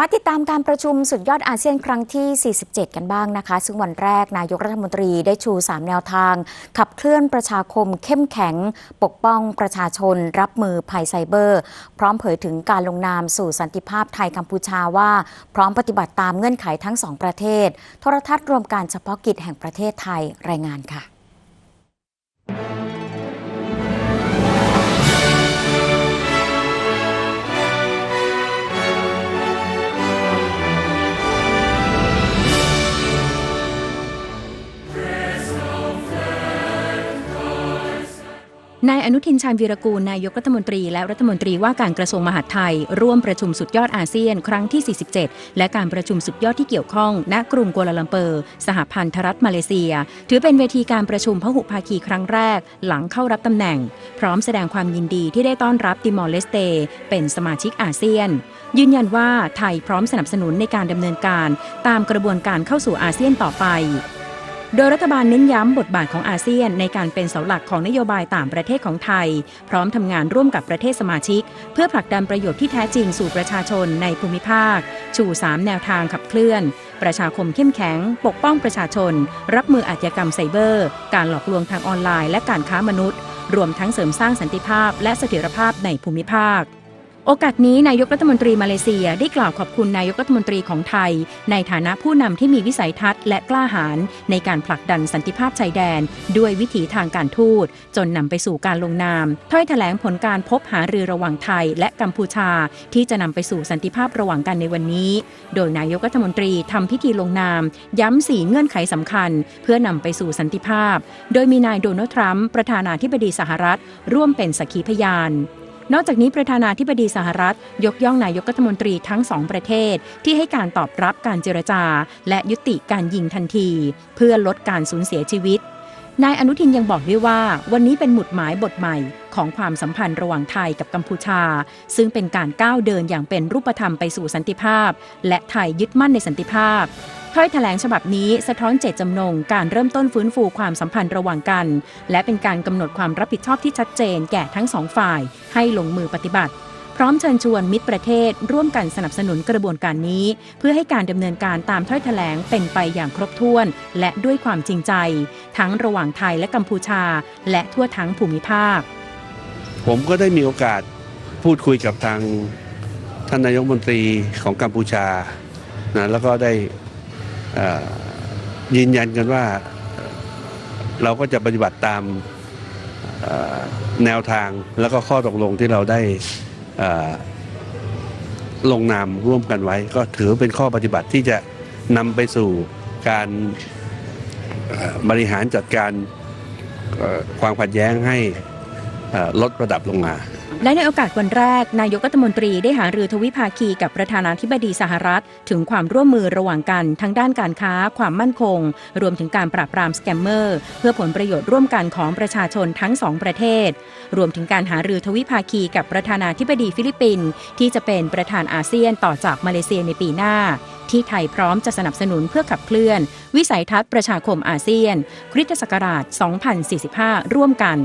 มาติดตามการประชุมสุดยอดอาเซียนครั้งที่ 47 กันบ้างนะคะ ซึ่งวันแรกนายกรัฐมนตรีได้ชู 3 แนวทาง ขับเคลื่อนประชาคมเข้มแข็ง ปกป้องประชาชน รับมือภัยไซเบอร์ พร้อมเผยถึงการลงนามสู่สันติภาพไทยกัมพูชาว่า พร้อมปฏิบัติตามเงื่อนไขทั้งสองประเทศ โทรทัศน์รวมการเฉพาะกิจแห่งประเทศไทยรายงานค่ะ นายอนุทินชาญวีรกูลนายกรัฐมนตรีและรัฐมนตรีว่าการกระทรวงมหาดไทย ร่วมประชุมสุดยอดอาเซียน ครั้งที่ 47 และการประชุมสุดยอดที่เกี่ยวข้อง ณกรุงกัวลาลัมเปอร์ สหพันธรัฐมาเลเซีย ถือเป็นเวทีการประชุมพหุภาคีครั้งแรก หลังเข้ารับตำแหน่ง พร้อมแสดงความยินดีที่ได้ต้อนรับติมอร์เลสเต เป็นสมาชิกอาเซียน ยืนยันว่าไทยพร้อมสนับสนุนในการดำเนินการ ตามกระบวนการเข้าสู่อาเซียนต่อไป โดยรัฐบาลเน้นย้ำบทบาทของอาเซียนในการเป็นเสาหลักของนโยบายต่างประเทศของไทย พร้อมทำงานร่วมกับประเทศสมาชิก เพื่อผลักดันประโยชน์ที่แท้จริงสู่ประชาชนในภูมิภาค ชู 3 แนวทางขับเคลื่อน ประชาคมเข้มแข็ง ปกป้องประชาชน รับมืออาชญากรรมไซเบอร์ การหลอกลวงทางออนไลน์และการค้ามนุษย์ รวมทั้งเสริมสร้างสันติภาพและเสถียรภาพในภูมิภาค โอกาสนี้นายกรัฐมนตรีมาเลเซียได้กล่าวขอบคุณนายกรัฐมนตรีของไทย ในฐานะผู้นำที่มีวิสัยทัศน์และกล้าหาญในการผลักดันสันติภาพชายแดน ด้วยวิถีทางการทูต จนนำไปสู่การลงนาม ถ้อยแถลงผลการพบหารือระหว่างไทยและกัมพูชา ที่จะนำไปสู่สันติภาพระหว่างกันในวันนี้ โดยนายกรัฐมนตรีทำพิธีลงนาม ย้ำสี่เงื่อนไขสำคัญ เพื่อนำไปสู่สันติภาพ โดยมีนายโดนัลด์ทรัมป์ประธานาธิบดีสหรัฐ ร่วมเป็นสักขีพยาน นอกจากนี้ประธานาธิบดีสหรัฐ ยกย่องนายกรัฐมนตรีทั้งสองประเทศ ที่ให้การตอบรับการเจรจา และยุติการยิงทันที เพื่อลดการสูญเสียชีวิตนายอนุทินยังบอกด้วยว่า วันนี้เป็นหมุดหมายบทใหม่ของความสัมพันธ์ระหว่างไทยกับกัมพูชา ซึ่งเป็นการก้าวเดินอย่างเป็นรูปธรรมไปสู่สันติภาพ และไทยยึดมั่นในสันติภาพ ถ้อยแถลงฉบับนี้สะท้อนเจตจำนงการเริ่มต้นฟื้นฟูความสัมพันธ์ระหว่างกัน และเป็นการกำหนดความรับผิดชอบที่ชัดเจนแก่ทั้งสองฝ่าย ให้ลงมือปฏิบัติ พร้อมเชิญชวนมิตรประเทศ ร่วมกันสนับสนุนกระบวนการนี้ เพื่อให้การดำเนินการตามถ้อยแถลงเป็นไปอย่างครบถ้วน และด้วยความจริงใจ ทั้งระหว่างไทยและกัมพูชา และทั่วทั้งภูมิภาค ผมก็ได้มีโอกาสพูดคุยกับทางท่านนายกรัฐมนตรีของกัมพูชานะแล้วก็ได้ ยืนยันกันว่าเราก็จะปฏิบัติตามแนวทางแล้วก็ข้อตกลงที่เราได้ลงนามร่วมกันไว้ ก็ถือเป็นข้อปฏิบัติที่จะนำไปสู่การบริหารจัดการความขัดแย้งให้ลดระดับลงมา และในโอกาสวันแรก นายกรัฐมนตรีได้หารือทวิภาคีกับประธานาธิบดีสหรัฐ ถึงความร่วมมือระหว่างกันทั้งด้านการค้า ความมั่นคง รวมถึงการปราบปรามสแกมเมอร์ เพื่อผลประโยชน์ร่วมกันของประชาชนทั้งสองประเทศ รวมถึงการหารือทวิภาคีกับประธานาธิบดีฟิลิปปินส์ที่จะเป็นประธานอาเซียนต่อจากมาเลเซียในปีหน้า ที่ไทยพร้อมจะสนับสนุนเพื่อขับเคลื่อน วิสัยทัศน์ประชาคมอาเซียนคริสตศักราช 2045 ร่วมกัน